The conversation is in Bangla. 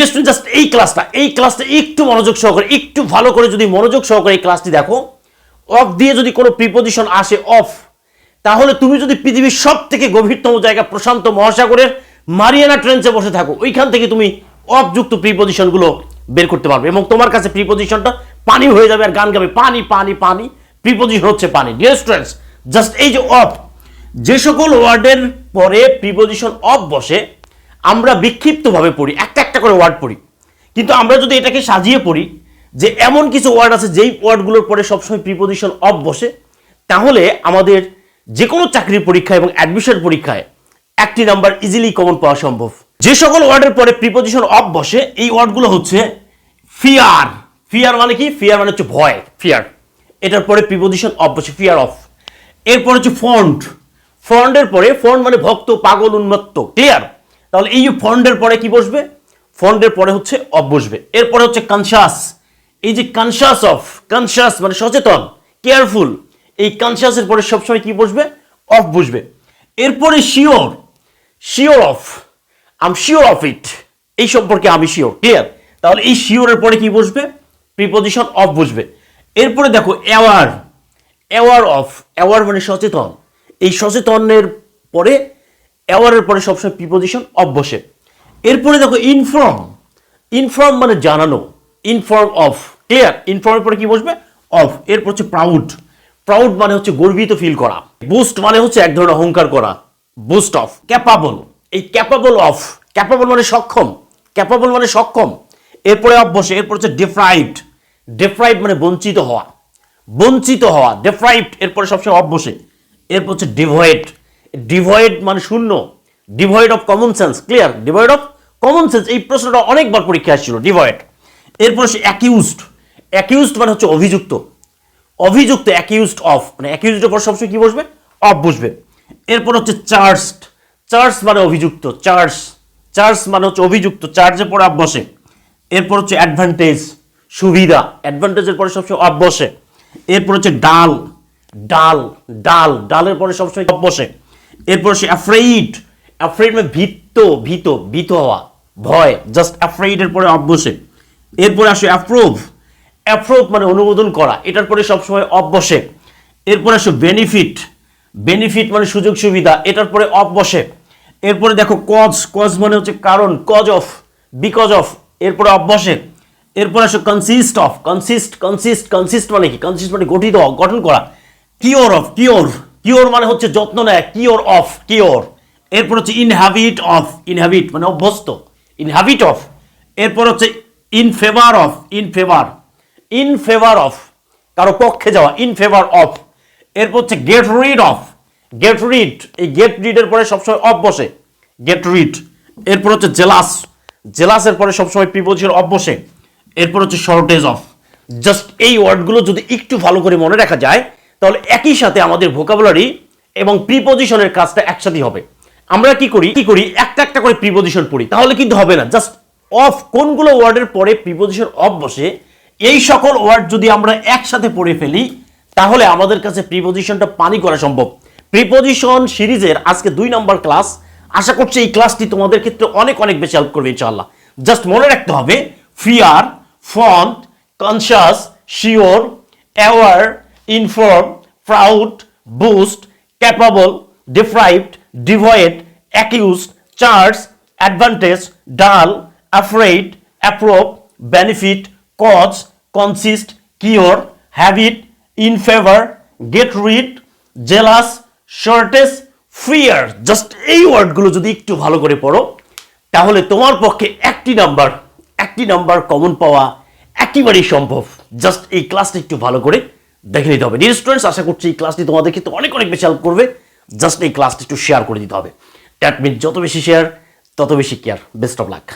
ডিয়ার স্টুডেন্ট জাস্ট এই ক্লাসটা এই ক্লাসটা একটু মনোযোগ সহকারে, একটু ভালো করে যদি মনোযোগ সহকারে এই ক্লাসটি দেখো অফ দিয়ে যদি কোনো প্রিপোজিশন আসে অফ তাহলে তুমি যদি পৃথিবীর সব থেকে গভীরতম জায়গা প্রশান্ত মহাসাগরের মারিয়ানা ট্রেন্সে বসে থাকো, ওইখান থেকে তুমি অফযুক্ত প্রিপোজিশনগুলো বের করতে পারবে এবং তোমার কাছে প্রিপোজিশনটা পানি হয়ে যাবে আর গান গাবে, পানি পানি পানি প্রিপোজিশন হচ্ছে পানি। ডিয়ার স্টুডেন্টস জাস্ট এই যে অফ যে সকল ওয়ার্ডের পরে প্রিপোজিশন অফ বসে, আমরা বিক্ষিপ্তভাবে পড়ি। একটা একটা করে ওয়ার্ড পড়ি। কিন্তু আমরা যদি এটাকে সাজিয়ে পড়ি যে এমন কিছু ওয়ার্ড আছে যেই ওয়ার্ডগুলোর পরে সবসময় প্রিপোজিশন অফ বসে তাহলে আমাদের যে কোনো চাকরির পরীক্ষা এবং অ্যাডমিশন পরীক্ষায় একটি নাম্বার ইজিলি কমন পাওয়া সম্ভব। যে সকল ওয়ার্ডের পরে প্রিপোজিশন অফ বসে এই ওয়ার্ডগুলো হচ্ছে ফিয়ার ফিয়ার মানে কি? ফিয়ার মানে হচ্ছে ভয়। ফিয়ার এটার পরে প্রিপোজিশন অফ বসে ফিয়ার অফ এরপর হচ্ছে ফন্ট ফন্ডের পরে ফন্ড মানে ভক্ত পাগল উন্মত্ত ক্লিয়ার তাহলে এই যে ফন্ডের পরে কি বসবে? ফন্ডের পরে হচ্ছে অফ বসবে। এরপরে হচ্ছে কনসাস এই যে কনসাস অফ কনসাস মানে সচেতন কেয়ারফুল এই কনসাসের পরে সবসময় কি বসবে? অফ বসবে। এরপরে sure sure of um sure of it এই সম্পর্কে আমি শিওর ক্লিয়ার তাহলে এই শিওরের পরে কি বসবে? প্রিপোজিশন অফ বসবে। এরপরে দেখো অ্যাওয়ার অ্যাওয়ার অফ অ্যাওয়ার মানে সচেতন। এই সচেতনের পরে অ্যাওয়ারের পরে সবসময় প্রিপোজিশন অফ বসে। এরপরে দেখো ইনফর্ম ইনফর্ম মানে জানানো। ইনফর্ম অফ ক্লিয়ার ইনফর্মের পরে কি বসবে? অফ এরপর হচ্ছে প্রাউড প্রাউড মানে হচ্ছে গর্বিত ফিল করা। বুস্ট মানে হচ্ছে এক ধরনের অহংকার করা। বুস্ট অফ ক্যাপাবল এই ক্যাপাবল অফ ক্যাপাবল মানে সক্ষম। ক্যাপাবল মানে সক্ষম। এরপরে অফ বসে। এরপর হচ্ছে ডিফ্রাইভড ডিফ্রাইভ মানে বঞ্চিত হওয়া। বঞ্চিত হওয়া। ডিফ্রাইভড এরপরে সবসময় অফ বসে। এরপর হচ্ছে ডিভয়েড ডিভয়েড মানে শূন্য। Devoid of common sense clear devoid of common sense এই প্রশ্নটা অনেকবার পরীক্ষা আসছিল ডিভয়েড এরপর সে অ্যাকিউজড অ্যাকিউজড মানে হচ্ছে অভিযুক্ত। অভিযুক্ত অ্যাকিউজড অফ মানে অ্যাকিউজডের পর সবসময় কি বসবে? অফ বসবে। এরপর হচ্ছে চার্জড চার্জ মানে অভিযুক্ত চার্জ চার্জ মানে হচ্ছে অভিযুক্ত চার্জের পর অফ বসে। এরপর হচ্ছে অ্যাডভান্টেজ সুবিধা। অ্যাডভান্টেজের পরে সবসময় অফ বসে। এরপর হচ্ছে ডাল। ডাল ডাল। ডালের পরে সবসময় অফ বসে। এরপর হচ্ছে অ্যাফ্রেইড অ্যাফ্রেইড মানে ভীত ভীত ভীত হওয়া, ভয় জাস্ট অ্যাফ্রেইডের পরে অফ বসে এরপরে আসে অ্যাপ্রুভ অ্যাপ্রুভ মানে অনুমোদন করা, এটার পরে সবসময় অফ বসে এরপরে আসে বেনিফিট বেনিফিট মানে সুযোগ সুবিধা, এটার পরে অফ বসে এরপরে দেখো কজ কজ মানে হচ্ছে কারণ কজ অফ বিকজ অফ এরপরে অফ বসে এরপর আসে consist of consist consist consist মানে কি? কনসিস্ট মানে গঠিত, গঠন করা। কিওর অফ কিওর কিওর মানে হচ্ছে যত্ন নেয় কিওর অফ কিওর এরপর হচ্ছে ইনহ্যাবিট অফ ইনহ্যাবিট মানে অভ্যস্ত ইনহ্যাবিট অফ এরপর হচ্ছে in favour of in favour in favour of কারও পক্ষে যাওয়া ইন ফেভার অফ এরপর হচ্ছে get rid of get rid এই গেট রিডের পরে সবসময় অফ বসে গেট রিড এরপর হচ্ছে জেলাস জেলাসের পরে সবসময় প্রিপোজিশন অফ বসে, এরপর হচ্ছে শর্টেজ অফ জাস্ট এই ওয়ার্ডগুলো যদি একটু ভালো করে মনে রাখা যায়, তাহলে একই সাথে আমাদের ভোকাবুলারি এবং প্রিপোজিশনের কাজটা একসাথেই হবে। আমরা কি করি? কি করি? একটা একটা করে প্রিপোজিশন পড়ি। তাহলে কিন্তু হবে না। জাস্ট অফ কোনগুলো ওয়ার্ডের পরে প্রিপোজিশন অফ বসে, এই সকল ওয়ার্ড যদি আমরা একসাথে পড়ে ফেলি, তাহলে আমাদের কাছে প্রিপোজিশনটা পানি করা সম্ভব। প্রিপোজিশন সিরিজের আজকে দুই নম্বর ক্লাস আশা করছি এই ক্লাসটি তোমাদের ক্ষেত্রে অনেক অনেক বেশি হেল্প করবে ইনশাআল্লাহ। জাস্ট মনে রাখতে হবে fear fond conscious sure aware inform proud boast capable deprived devoid accused charge advantage dull afraid approve benefit cause consist cure habit in favour get rid jealous shortage fear just এই ওয়ার্ডগুলো যদি একটু ভালো করে পড়ো, তাহলে তোমার পক্ষে একটি নাম্বার একটি নাম্বার কমন পাওয়া একেবারেই সম্ভব। জাস্ট এই ক্লাসটি একটু ভালো করে দেখে নিতে হবে। ডিয়ার স্টুডেন্টস আশা করছি এই ক্লাসটি তোমাদের ক্ষেত্রে অনেক অনেক বেশি হেল্প করবে। জাস্ট এই ক্লাসটি একটু শেয়ার করে দিতে হবে। অ্যাডমিট যত বেশি শেয়ার তত বেশি কেয়ার বেস্ট অফ লাক